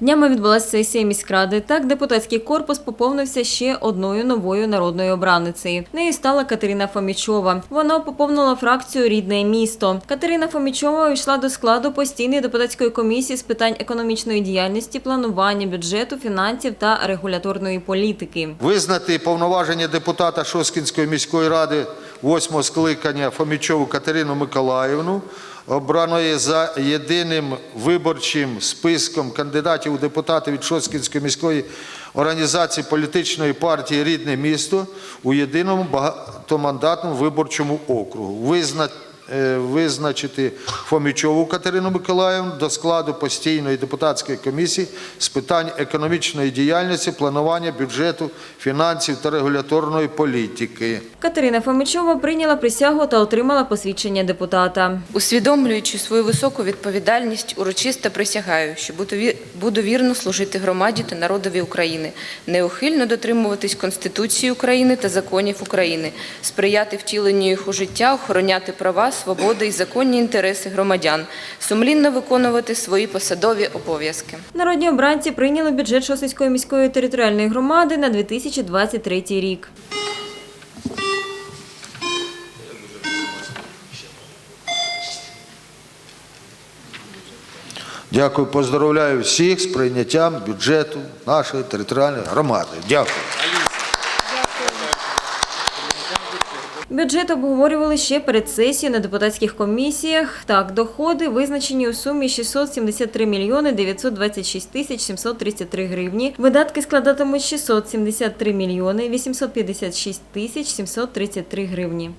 Днями відбулася сесія міськради. Так, депутатський корпус поповнився ще одною новою народною обраницею. Нею стала Катерина Фомічова. Вона поповнила фракцію Рідне місто. Катерина Фомічова увійшла до складу постійної депутатської комісії з питань економічної діяльності, планування бюджету, фінансів та регуляторної політики. Визнати повноваження депутата Шоскінської міської ради восьмого скликання Фомічову Катерину Миколаївну, обраної за єдиним виборчим списком кандидатів у депутати від Шоскінської міської організації політичної партії Рідне місто у єдиному багатомандатному виборчому округу. Визна- е, Визначити Фомічову Катерину Миколаївну до складу постійної депутатської комісії з питань економічної діяльності, планування бюджету, фінансів та регуляторної політики. Катерина Фомічова прийняла присягу та отримала посвідчення депутата. Усвідомлюючи свою високу відповідальність, урочисто присягаю, що буду ві- вірно служити громаді та народові України, неухильно дотримуватись Конституції України та законів України, сприяти втіленню їх у життя, охороняти права, свободи і законні інтереси громадян, сумлінно виконувати свої посадові обов'язки. Народні обранці прийняли бюджет Шосицької міської територіальної громади на 2023 рік. Дякую, поздоровляю всіх з прийняттям бюджету нашої територіальної громади. Дякую. Бюджет обговорювали ще перед сесією на депутатських комісіях. Так, доходи визначені у сумі 673 мільйони 926 тисяч 733 гривні. Видатки складатимуть 673 мільйони 856 тисяч 733 гривні.